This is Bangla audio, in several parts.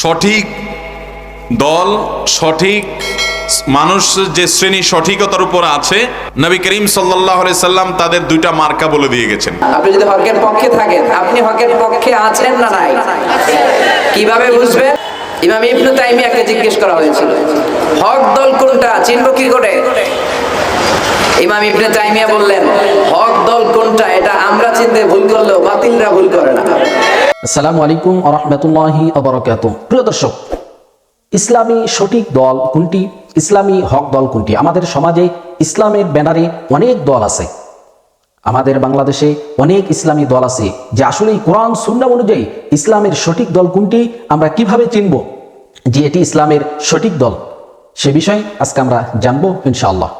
সঠিক দল, সঠিক মানুষ, যে শ্রেণি সঠিকতার উপর আছে, নবী করিম সাল্লাহ সাল্লাম তাদের দুইটা মার্কা বলে দিয়ে গেছেন। আপনি যদি হকের পক্ষে থাকেন, আপনি হকের পক্ষে আছেন না নাই? কীভাবে বুঝবেন? ইমাম ইবনু তাইমিয়াকে জিজ্ঞেস করা হয়েছিল, হক দল কোনটা? চিনব কি করে? ইমাম ইবনে তাইমিয়া বললেন, হক দল কোনটা, এটা আমরা চিনতে ভুল করলেও বাতিলরা ভুল করে না। আসসালামু আলাইকুম আরহামতুল্লাহি অবরকাত প্রিয় দর্শক, ইসলামী সঠিক দল কোনটি, ইসলামী হক দল কোনটি? আমাদের সমাজে ইসলামের ব্যানারে অনেক দল আছে। আমাদের বাংলাদেশে অনেক ইসলামী দল আছে, যে আসলে কোরআন সুন্না অনুযায়ী ইসলামের সঠিক দল কোনটি, আমরা কীভাবে চিনব যে এটি ইসলামের সঠিক দল? সে বিষয়ে আজকে আমরা জানব ইনশাআল্লাহ।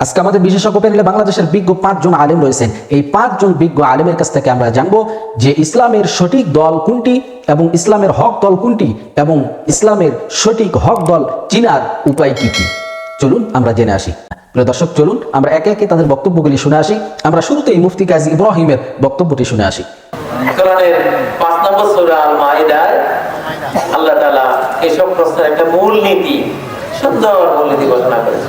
আজকে আমাদের বিশেষজ্ঞ প্যানেলে বাংলাদেশের বিজ্ঞ পাঁচজন আলেম রয়েছেন এই পাঁচজন বিজ্ঞ আলেমের কাছ থেকে আমরা জানব যে ইসলামের সঠিক দল কোনটি এবং ইসলামের হক দল কোনটি এবং ইসলামের সঠিক হক দল চিনার উপায় কি কি। চলুন আমরা জেনে আসি। প্রিয় দর্শক, চলুন আমরা একে একে তাদের বক্তব্যগুলি শুনে আসি। আমরা শুরুতেই মুফতি কাজী ইব্রাহিমের বক্তব্যটি শুনে আসি। আল্লাহ এসব প্রশ্নের একটা মূল নীতি সুন্দর মূল নীতি ঘোষণা করেছে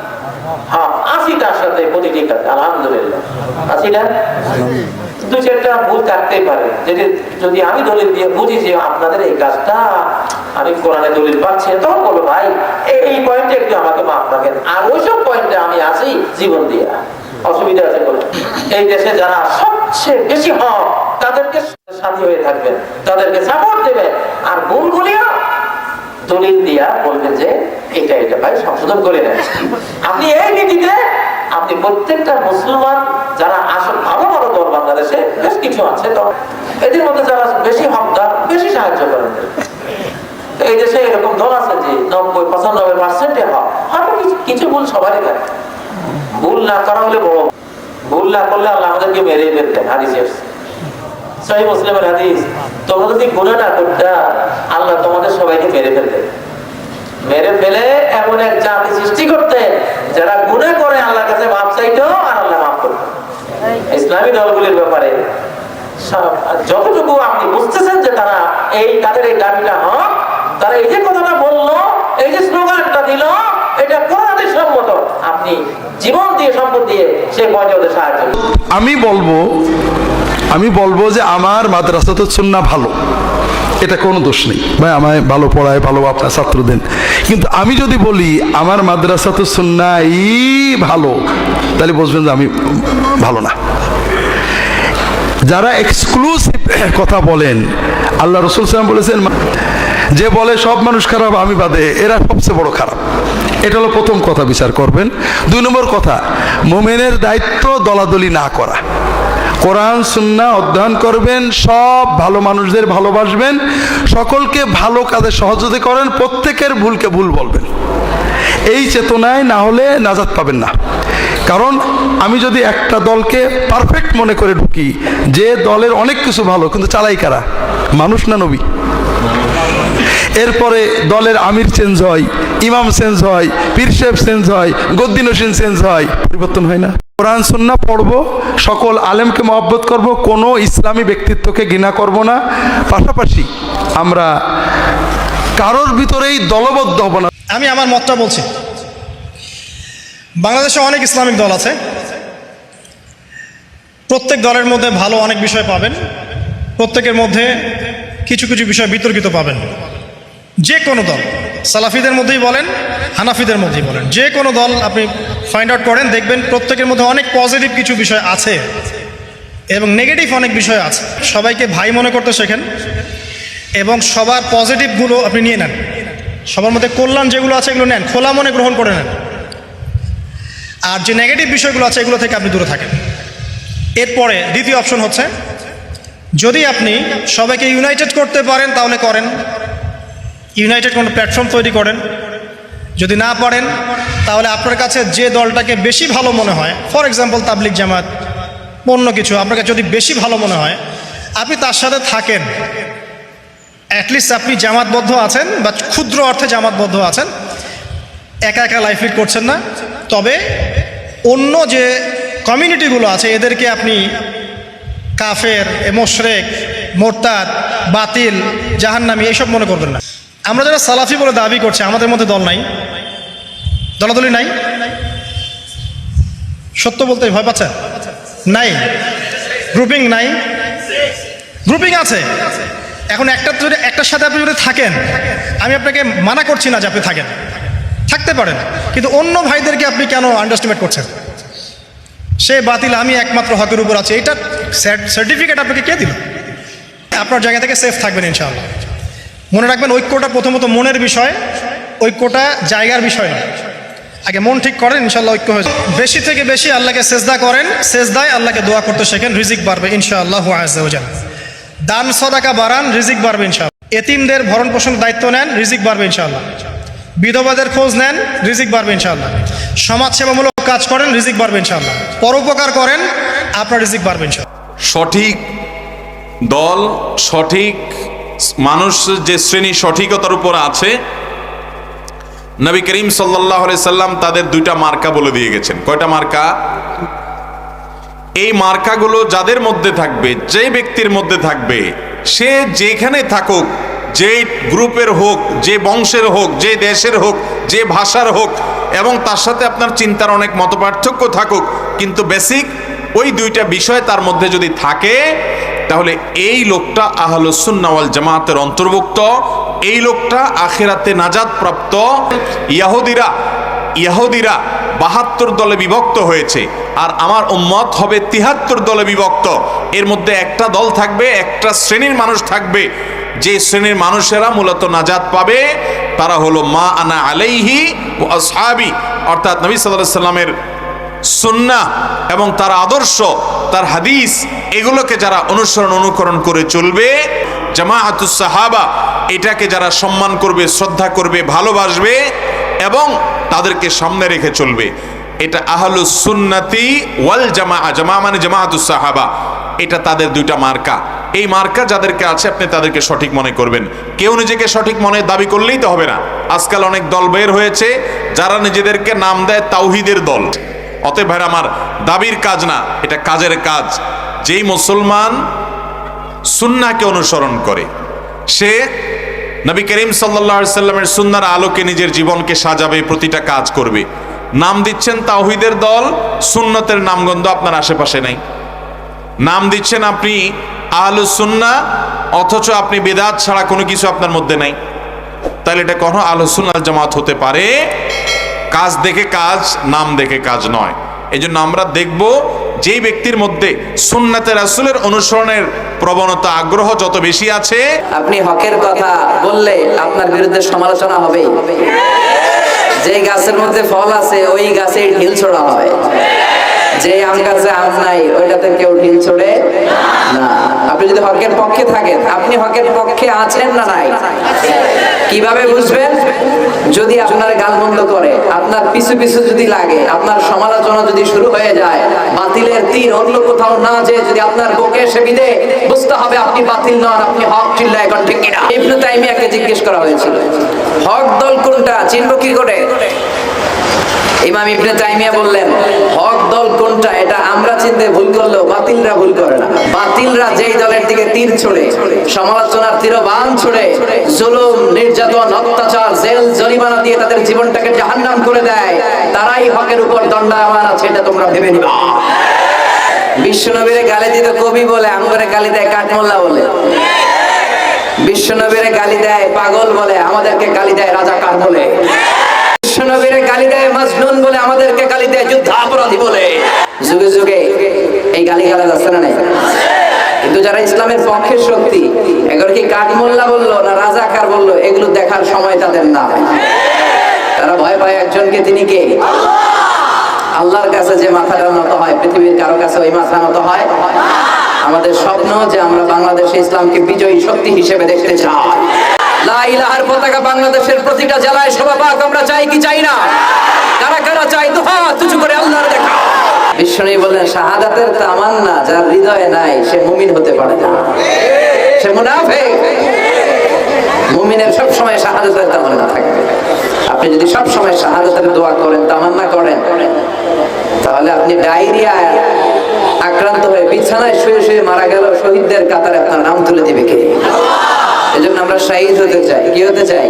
হক আশিটার সাথে প্রতিটি কাজ আলহামদুলিল্লাহ। আশিটা? দু চারটা ভুল থাকতেই পারে। যদি যদি আমি দলিল দিয়ে বুঝি যে আপনাদের এই কাজটা আমি কোরআনে দলিল পাচ্ছি তখন বলো ভাই এই- পয়েন্টে একটু আমাকে মাফ রাখেন। আর ওইসব পয়েন্টে আমি আসি জীবন দিয়ে। অসুবিধা আছে বলে। এই দেশে যারা সবচেয়ে বেশি হক তাদেরকে সাথী হয়ে থাকবেন তাদেরকে সাপোর্ট দেবেন আর ভুলগুলিও দলিল দিয়া বলবেন যে এটা এটা ভাই সংশোধন করে নেন আপনি এই নীতিতে আপনি প্রত্যেকটা মুসলমান যারা আসল ভালো ভালো দল বাংলাদেশে, বেশ কিছু আছে তো। এদের মধ্যে যারা বেশি হকদার, বেশি সাহায্য করেন এই দেশে এরকম দল আছে যে নব্বই, পঁচানব্বই পার্সেন্টে হক। হয়তো কিছু ভুল সবারই থাকে ভুল না করা হলে বড় ভুল। না করলে আল্লাহ আমাদেরকে মেরে ফেলতেন হাদিসে এসেছে। সহি মুসলিমের হাদিস, তোমরা যদি গুণা না করতে, আল্লাহ তোমাদের সবাইকে মেরে মেরে ফেলে এমন এক জাতি সৃষ্টি যারা করে আল্লাহর কাছে মাপ চাইতো আর আল্লাহ মাফ করতো। ইসলামী দলগুলির ব্যাপারে যতটুকু আপনি বুঝতেছেন যে তারা এই তাদের এই দাবিটা হক, তারা এই যে কথাটা বলল, এই যে স্লোগানটা দিল, এটা কোরআনের সম্মত। আপনি জীবন দিয়ে সম্পদ দিয়ে সেই পর্যায়ে সাহায্য আমি বলব আমি বলব যে আমার মাদ্রাসা তো সুন্না ভালো। এটা কোনো দোষ নেই। ভাই, আমায় ভালো পড়ায়, ভালো আপনার ছাত্র দেন। কিন্তু আমি যদি বলি, আমার মাদ্রাসা তো সুন্নাই ভালো, তাহলে বুঝবেন যে আমি ভালো না। যারা এক্সক্লুসিভ কথা বলেন, আল্লাহ রসুল সালাম বলেছেন, যে বলে সব মানুষ খারাপ, আমি বাদে, এরা সবচেয়ে বড় খারাপ। এটা হলো প্রথম কথা বিচার করবেন। দুই নম্বর কথা, মোমেনের দায়িত্ব দলাদলি না করা। কোরআন, সুন্না অধ্যয়ন করবেন, সব ভালো মানুষদের ভালোবাসবেন, সকলকে ভালো কাজে সহযোগিতা করেন, প্রত্যেকের ভুলকে ভুল বলবেন। এই চেতনায় না হলে নাজাত পাবেন না। কারণ আমি যদি একটা দলকে পারফেক্ট মনে করে ঢুকি, যে দলের অনেক কিছু ভালো, কিন্তু চালাই কারা? মানুষ না নবী? এরপরে দলের আমির চেঞ্জ হয়, ইমাম চেঞ্জ হয় পীর সাহেব চেঞ্জ হয় গদ্দিন হোসেন চেঞ্জ হয়, পরিবর্তন হয় না? কোরআন সুন্না পড়ব, সকল আলেমকে মহব্বত করব, কোনো ইসলামী ব্যক্তিত্বকে ঘৃণা করব না। পাশাপাশি আমরা কারোর ভিতরেই দলবদ্ধ হব না। আমি আমার মতটা বলছি। বাংলাদেশে অনেক ইসলামিক দল আছে। প্রত্যেক দলের মধ্যে ভালো অনেক বিষয় পাবেন। প্রত্যেকের মধ্যে কিছু কিছু বিষয় বিতর্কিত পাবেন। যে কোনো দল। সালাফিদের মধ্যেই বলেন হানাফিদের মধ্যেই বলেন। যে কোনো দল আপনি ফাইন্ড আউট করেন, দেখবেন প্রত্যেকের মধ্যে অনেক পজিটিভ কিছু বিষয় আছে এবং নেগেটিভ অনেক বিষয় আছে। সবাইকে ভাই মনে করতে শেখেন এবং সবার পজিটিভগুলো আপনি নিয়ে নেন। সবার মধ্যে কল্যাণ যেগুলো আছে এগুলো নেন, খোলা মনে গ্রহণ করে নেন। আর যে নেগেটিভ বিষয়গুলো আছে এগুলো থেকে আপনি দূরে থাকেন। এরপরে দ্বিতীয় অপশন হচ্ছে, যদি আপনি সবাইকে ইউনাইটেড করতে পারেন তাহলে করেন। ইউনাইটেড কোনো প্ল্যাটফর্ম তৈরি করেন। যদি না পারেন, তাহলে আপনার কাছে যে দলটাকে বেশি ভালো মনে হয় ফর এক্সাম্পল তাবলিক জামাত, অন্য কিছু, আপনার কাছে যদি বেশি ভালো মনে হয়, আপনি তার সাথে থাকেন। অ্যাটলিস্ট আপনি জামাতবদ্ধ আছেন, বা ক্ষুদ্র অর্থে জামাতবদ্ধ আছেন। একা একা লাইফ লিড করছেন না। তবে অন্য যে কমিউনিটিগুলো আছে, এদেরকে আপনি কাফের মোশরেক, মোরতাদ, বাতিল, জাহান্নামি, এইসব মনে করবেন না। আমরা যারা সালাফি বলে দাবি করছি, আমাদের মধ্যে দল নাই। দলাদলি নাই। সত্য বলতে ভয় পাচ্ছেন নাই। গ্রুপিং নাই। গ্রুপিং আছে। এখন একটা যদি একটার সাথে আপনি যদি থাকেন, আমি আপনাকে মানা করছি না যে আপনি থাকেন। থাকতে পারেন। কিন্তু অন্য ভাইদেরকে আপনি কেন আন্ডারস্টিমেট করছেন? সে বাতিল, আমি একমাত্র হকের উপর আছি। এইটা সার্টিফিকেট আপনাকে কে দিল? আপনার জায়গা থেকে সেফ থাকবেন ইনশাআল্লাহ। মনে রাখবেন ঐক্যটা প্রথমত মনের বিষয়, ঐক্যটা জায়গার বিষয় আগে মন ঠিক করেন ইনশাল্লাহ ঐক্য হয়ে যাবে। বেশি থেকে বেশি আল্লাহকে সেজদা করেন, সেজদায় আল্লাহকে দোয়া করতে শেখেন, রিজিক বাড়বে ইনশাআল্লাহ আজাল দান, সদাকা বাড়ান, রিজিক বাড়বে ইনশাআল্লাহ। এতিমদের ভরণ পোষণ দায়িত্ব নেন, রিজিক বাড়বে ইনশাআল্লাহ। বিধবাদের খোঁজ নেন, রিজিক বাড়বে ইনশাআল্লাহ। সমাজসেবামূলক কাজ করেন, রিজিক বাড়বে ইনশাআল্লাহ। পরোপকার করেন, আপনার রিজিক বাড়বে ইনশাআল্লাহ। সঠিক দল, সঠিক মানুষ যে শ্রেণি সঠিকতার উপর আছে, নবী করিম সাল্লাহ সাল্লাম তাদের দুইটা মার্কা বলে দিয়ে গেছেন। কয়টা মার্কা? এই মার্কাগুলো যাদের মধ্যে থাকবে যে ব্যক্তির মধ্যে থাকবে, সে যেখানে থাকুক যে গ্রুপের হোক, যে বংশের হোক, যে দেশের হোক, যে ভাষার হোক, এবং তার সাথে আপনার চিন্তার অনেক মতপার্থক্য থাকুক, কিন্তু বেসিক ওই দুইটা বিষয় তার মধ্যে যদি থাকে তাহলে এই লোকটা আহলুসুন্নাওয়াল জামাতের অন্তর্ভুক্ত, এই লোকটা আখেরাতে নাজাদ প্রাপ্ত ইয়াহুদিরা ইহুদিরা বাহাত্তর দলে বিভক্ত হয়েছে, আর আমার উম্মত হবে তিহাত্তর দলে বিভক্ত। এর মধ্যে একটা দল থাকবে, একটা শ্রেণির মানুষ থাকবে। যে শ্রেণির মানুষেরা মূলত নাজাদ পাবে, তারা হলো মা আনা আলাইহি ও আসহাবি। অর্থাৎ নবী সাল্লাহ সাল্লামের সুন্নাহ এবং তার আদর্শ, তার হাদিস, এগুলোকে যারা অনুসরণ অনুকরণ করে চলবে জামাআতুস সাহাবা, এটাকে যারা সম্মান করবে, শ্রদ্ধা করবে, ভালোবাসবে এবং তাদেরকে সামনে রেখে চলবে। এটা আহলুস সুন্নাতি ওয়াল জামা জামা মানে জামাআতুস সাহাবা। এটা তাদের দুইটা মার্কা। এই মার্কা যাদেরকে আছে, আপনি তাদেরকে সঠিক মনে করবেন। কেউ নিজেকে সঠিক মনে দাবি করলেই তো হবে না। আজকাল অনেক দল বের হয়েছে, যারা নিজেদেরকে নাম দেয় তাওহিদের দল। অতএব ভাইরা আমার দাবির কাজ না, এটা কাজের কাজ। যেই মুসলমান সুন্নাকে অনুসরণ করে, সে নবী করিম সাল্লা সাল্লামের সুন্নার আলোকে নিজের জীবনকে সাজাবে, প্রতিটা কাজ করবে। নাম দিচ্ছেন তাওহিদের দল, সুন্নতের নামগন্ধ আপনার আশেপাশে নাই। নাম দিচ্ছেন আপনি আহলু সুন্না অথচ আপনি বেদাত ছাড়া কোনো কিছু আপনার মধ্যে নাই। তাহলে এটা কোনো আহলু সুন্নাল জামাত হতে পারে? কাজ দেখে কাজ, নাম দেখে কাজ নয়। এই জন্য আমরা দেখব যেই ব্যক্তির মধ্যে সুন্নাতে রাসুলের অনুসরণের প্রবণতা, আগ্রহ যত বেশি আছে, আপনি হকের কথা বললে আপনার বিরুদ্ধে সমালোচনা হবে যে গাছের মধ্যে ফল আছে, ওই গাছে ঢিল ছোড়া হয়। যে আম গাছে আম নাই, ওইটাতে কেউ ঢিল ছোড়ে না। আপনি যদি হকের পক্ষে থাকেন, আপনি হকের পক্ষে আছেন না নাই? কীভাবে বুঝবেন? যদি আপনার গালমন্দ করে, আপনার পিছু পিছু যদি লাগে, আপনার সমালোচনা যদি শুরু হয়ে যায়, বাতিলের তীর অন্য কোথাও না যে যদি আপনার বুকে এসে বিদে বুঝতে হবে আপনি বাতিল নন, আপনি হক চিল্লা এখন ঠিক কিনা। ইবনু তাইমিয়াকে জিজ্ঞেস করা হয়েছিল, হক দল কোনটা? চিনব কি করে? ইমাম ইবনে তাইমিয়া বললেন, হক দল কোনটা? এটা আমরা চিনতে ভুল করলেও বাতিলরা ভুল করে না। বাতিলরা যেই দলের দিকে তীর ছোড়ে, সমালোচনার তীরবান ছোড়ে, জুলুম, নির্যাতন, অত্যাচার, জেল, জরিমানা দিয়ে তাদের জীবনটাকে জাহান্নাম করে দেয়, তারাই হকের উপর দণ্ডায়মান আছে, এটা তোমরা ভেবে নিবা। বিশ্বনবীরে গালি দিত কবি বলে আমগরে গালি দেয় কাঠমোল্লা বলে। বিশ্বনবীরে গালি দেয়, পাগল বলে, আমাদেরকে গালি দেয় রাজাকার বলে। বিশ্বনবীরে গালি দেয় মাজনুন বলে, আমাদেরকে গালি দেয় যুদ্ধাপরাধী বলে। যুগে যুগে এই গালি গালাজ আছে না নাই? কিন্তু যারা ইসলামের পক্ষের শক্তি, এগুলো কি কাঠমোল্লা বলল না রাজাকার বলল? এগুলো দেখার সময় তাদের না তারা ভয় পায় একজনকে, তিনি কে? আল্লাহর কাছে যে মাথাটা নত হয়, পৃথিবীর কারও কাছে ওই মাথা নত হয়? আমাদের স্বপ্ন যে আমরা বাংলাদেশে ইসলামকে বিজয়ী শক্তি হিসেবে দেখতে চাই। লা ইলাহার পতাকা বাংলাদেশের প্রতিটা জেলায় শোভা পাক আমরা চাই কি চাই না? কারা কারা চাই তো হাত উঁচু করে আল্লাহর দেখা। বিশ্বনী বললেন, শাহাদাতের তামান্না যার হৃদয়ে নাই, সে মুমিন হতে পারে না। সে মুনাফিক। মুমিনের সব সময় শাহাদাতের তামান্না থাকবে। আপনি যদি সব সময় শাহাদাতের দোয়া করেন, তামান্না করেন, তাহলে আপনি ডায়রিয়া আক্রান্ত হয়ে বিছানায় শুয়ে শুয়ে মারা গেল শহীদদের কাতারে আপনার নাম তুলে দিবে কে? এজন্য আমরা শহীদ হতে চাই। কি হতে চাই?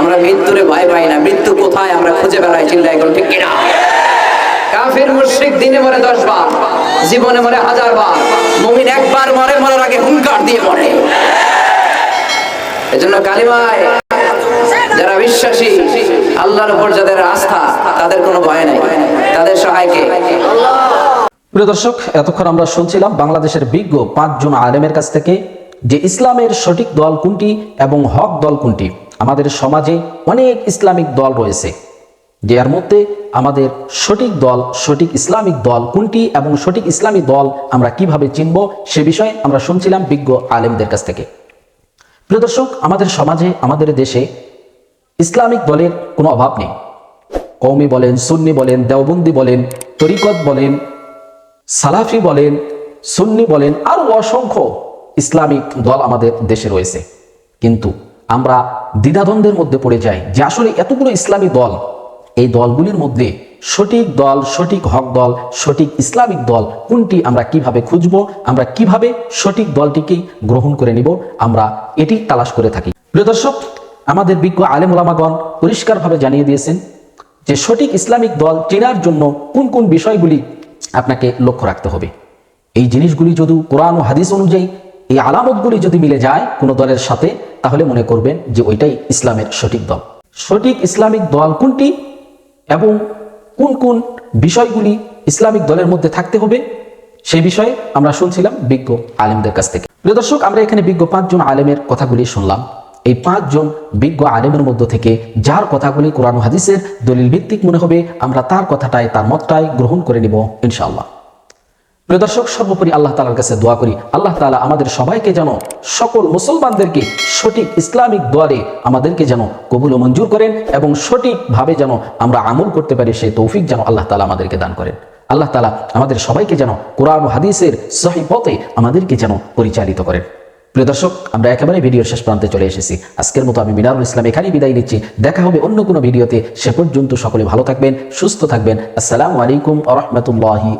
আমরা মৃত্যুরে ভয় পাই না। মৃত্যু কোথায় আমরা খুঁজে বেড়াই চিল্লাই এখন ঠিক কিনা? কাফির মুশরিক দিনে মরে দশ বার, জীবনে মরে হাজার বার, মুমিন একবার মরে, মরার আগে হুঙ্কার দিয়ে মরে। এজন্য কালিমায় যারা বিশ্বাসী, আল্লাহর উপর যাদের আস্থা, তাদের কোনো ভয় নাই। তাদের সহায়কে প্রিয় দর্শক, এতক্ষণ আমরা শুনছিলাম বাংলাদেশের বিজ্ঞ পাঁচজন আলেমের কাছ থেকে যে ইসলামের সঠিক দল কোনটি এবং হক দল কোনটি। আমাদের সমাজে অনেক ইসলামিক দল রয়েছে। যে এর মধ্যে আমাদের সঠিক দল, সঠিক ইসলামিক দল কোনটি এবং সঠিক ইসলামিক দল আমরা কীভাবে চিনব, সে বিষয়ে আমরা শুনছিলাম বিজ্ঞ আলেমদের কাছ থেকে। প্রিয় দর্শক, আমাদের সমাজে, আমাদের দেশে ইসলামিক দলের কোনো অভাব নেই। কৌমি বলেন, সুন্নি বলেন, দেওবন্দি বলেন, তরিকত বলেন সালাফি বলেন, সুন্নি বলেন, আরও অসংখ্য ইসলামিক দল আমাদের দেশে রয়েছে। কিন্তু আমরা দ্বিধাদ্বন্দ্বের মধ্যে পড়ে যাই যে আসলে এতগুলো ইসলামী দল, এই দলগুলির মধ্যে সঠিক দল, সঠিক হক দল, সঠিক ইসলামিক দল কোনটি আমরা কীভাবে খুঁজব, আমরা কীভাবে সঠিক দলটিকে গ্রহণ করে নিব, আমরা এটি তালাশ করে থাকি। প্রিয় দর্শক, আমাদের বিজ্ঞ আলেম ওলামাগণ পরিষ্কারভাবে জানিয়ে দিয়েছেন যে সঠিক ইসলামিক দল চেনার জন্য কোন কোন বিষয়গুলি আপনাকে লক্ষ্য রাখতে হবে। এই জিনিসগুলি যদি কোরআন ও হাদিস অনুযায়ী, এই আলামতগুলি যদি মিলে যায় কোনো দলের সাথে, তাহলে মনে করবেন যে ওইটাই ইসলামের সঠিক দল। সঠিক ইসলামিক দল কোনটি এবং কোন কোন বিষয়গুলি ইসলামিক দলের মধ্যে থাকতে হবে সেই বিষয়ে আমরা শুনছিলাম বিজ্ঞ আলেমদের কাছ থেকে। প্রিয় দর্শক, আমরা এখানে বিজ্ঞ পাঁচজন আলেমের কথাগুলি শুনলাম। এই পাঁচজন বিজ্ঞ আলেমের মধ্য থেকে যার কথাগুলি কোরআন হাদিসের দলিল ভিত্তিক মনে হবে, আমরা তার কথাটাই, তার মতটাই গ্রহণ করে নিব, ইনশাআল্লাহ। প্রিয় দর্শক, সর্বোপরি আল্লাহ তালার কাছে দোয়া করি। আল্লাহ তালা আমাদের সবাইকে যেন সকল মুসলমানদেরকে সঠিক ইসলামিক দোয়ারে আমাদেরকে যেন কবুল ও মঞ্জুর করেন এবং সঠিকভাবে যেন আমরা আমল করতে পারি, সেই তৌফিক যেন আল্লাহ তালা আমাদেরকে দান করেন। আল্লাহ তালা আমাদের সবাইকে যেন কোরআন হাদিসের সহি পথে আমাদেরকে যেন পরিচালিত করেন। প্রিয় দর্শক, আমরা একেবারে ভিডিওর শেষ প্রান্তে চলে এসেছি। আজকের মতো আমি মিনারুল ইসলাম এখানেই বিদায় নিচ্ছি। দেখা হবে অন্য কোনো ভিডিওতে। সে পর্যন্ত সকলে ভালো থাকবেন, সুস্থ থাকবেন। আসসালামু আলাইকুম আ রহমতুল্লাহি